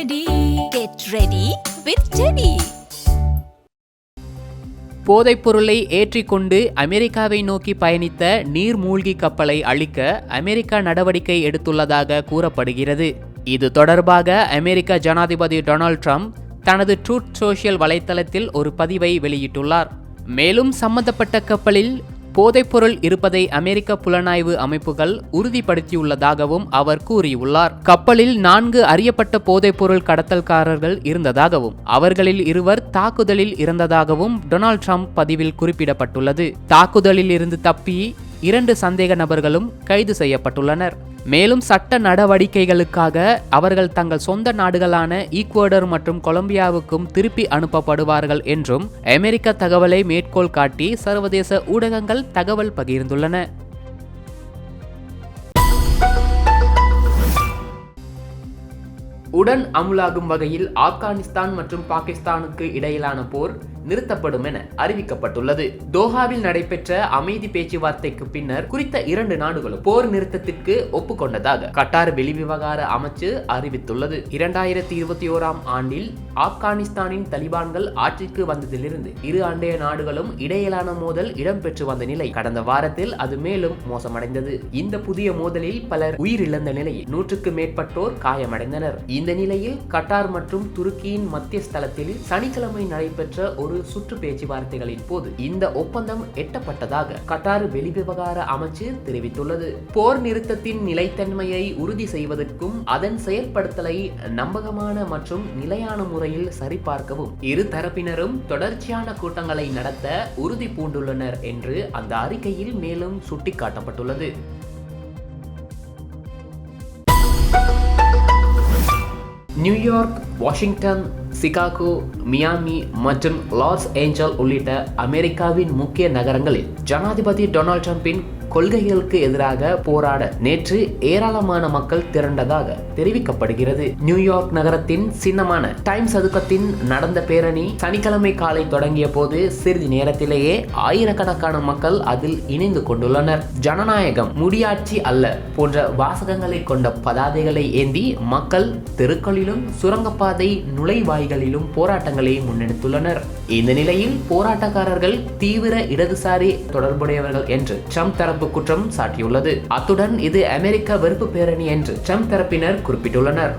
Ready get ready with Teddy. போதைப்பொருளை ஏற்றிக்கொண்டு அமெரிக்காவை நோக்கி பயணித்த நீர்மூழ்கி கப்பலை அழிக்க அமெரிக்கா நடவடிக்கை எடுத்துள்ளதாக கூறப்படுகிறது. இது தொடர்பாக அமெரிக்க ஜனாதிபதி டொனால்ட் ட்ரம்ப் தனது ட்ரூத் சோஷியல் வலைத்தளத்தில் ஒரு பதிவை வெளியிட்டுள்ளார். மேலும் சம்பந்தப்பட்ட கப்பலில் போதைப்பொருள் இருப்பதை அமெரிக்க புலனாய்வு அமைப்புகள் உறுதிப்படுத்தியுள்ளதாகவும் அவர் கூறியுள்ளார். கப்பலில் நான்கு அறியப்பட்ட போதைப்பொருள் கடத்தல்காரர்கள் இருந்ததாகவும் அவர்களில் இருவர் தாக்குதலில் இருந்ததாகவும் டொனால்ட் ட்ரம்ப் பதிவில் குறிப்பிடப்பட்டுள்ளது. தாக்குதலில் இருந்து தப்பி இரண்டு சந்தேக நபர்களும் கைது செய்யப்பட்டுள்ளனர். மேலும் சட்ட நடவடிக்கைகளுக்காக அவர்கள் தங்கள் சொந்த நாடுகளான ஈக்குவடர் மற்றும் கொலம்பியாவுக்கும் திருப்பி அனுப்பப்படுவார்கள் என்றும் அமெரிக்க தகவலை மேற்கோள் காட்டி சர்வதேச ஊடகங்கள் தகவல் பகிர்ந்துள்ளன. உடன் அமுலாகும் வகையில் ஆப்கானிஸ்தான் மற்றும் பாகிஸ்தானுக்கு இடையிலான போர் நிறுத்தப்படும் என அறிவிக்கப்பட்டுள்ளது. தோஹாவில் நடைபெற்ற அமைதி பேச்சுவார்த்தைக்கு பின்னர் குறித்த இரண்டு நாடுகளும் போர் நிறுத்தத்திற்கு ஒப்புக்கொண்டதாக கட்டார் வெளிவிவகார அமைச்சு அறிவித்துள்ளது. இரண்டாயிரத்தி இருபத்தி ஓராம் ஆண்டில் ஆப்கானிஸ்தானின் தலிபான்கள் ஆட்சிக்கு வந்ததிலிருந்து இரு அண்டைய நாடுகளும் இடையிலான மோதல் இடம்பெற்று வந்த நிலை கடந்த வாரத்தில் அது மேலும் மோசமடைந்தது. இந்த புதிய மோதலில் பலர் உயிரிழந்த நிலையில் நூற்றுக்கு மேற்பட்டோர் காயமடைந்தனர். இந்த நிலையில் கட்டார் மற்றும் துருக்கியின் மத்திய ஸ்தலத்தில் சனிக்கிழமை நடைபெற்ற ஒரு சுற்று பேச்சுவார்த்தைகளின் போது இந்த ஒப்பந்தம் எட்டப்பட்டதாக கட்டார் வெளிவிவகார அமைச்சு தெரிவித்துள்ளது. போர் நிறுத்தத்தின் நிலைத்தன்மையை உறுதி செய்வதற்கும் அதன் செயற்படுத்தலை நம்பகமான மற்றும் நிலையான முறையில் சரிபார்க்கவும் இரு தரப்பினரும் தொடர்ச்சியான கூட்டங்களை நடத்த உறுதி பூண்டுள்ளனர் என்று அந்த அறிக்கையில் மேலும் சுட்டிக்காட்டப்பட்டுள்ளது. New York Washington Chicago Miami மற்றும் லாஸ் ஏஞ்சல் உள்ளிட்ட அமெரிக்காவின் முக்கிய நகரங்களில் ஜனாதிபதி டொனால்ட் ட்ரம்பின் கொள்கைகளுக்கு எதிராக போராட நேற்று ஏராளமான மக்கள் திரண்டதாக தெரிவிக்கப்படுகிறது. நியூயார்க் நகரத்தின் சின்னமான டைம் சதுக்கத்தின் நடந்த பேரணி சனிக்கிழமை காலை தொடங்கிய போது சிறிது நேரத்திலேயே ஆயிரக்கணக்கான மக்கள் அதில் இணைந்து கொண்டுள்ளனர். ஜனநாயகம் முடியாட்சி அல்ல போன்ற வாசகங்களை கொண்ட பதாதைகளை ஏந்தி மக்கள் தெருக்களிலும் சுரங்கப்பாதை நுழைவாய்களிலும் போராட்டங்களை முன்னெடுத்துள்ளனர். இந்த நிலையில் போராட்டக்காரர்கள் தீவிர இடதுசாரி தொடர்புடையவர்கள் என்று ட்ரம்ப் தரப்பு குற்றம் சாட்டியுள்ளது. அத்துடன் இது அமெரிக்க வெறுப்பு பேரணி என்று ட்ரம்ப் தரப்பினர் குறிப்பிட்டுள்ளனர்.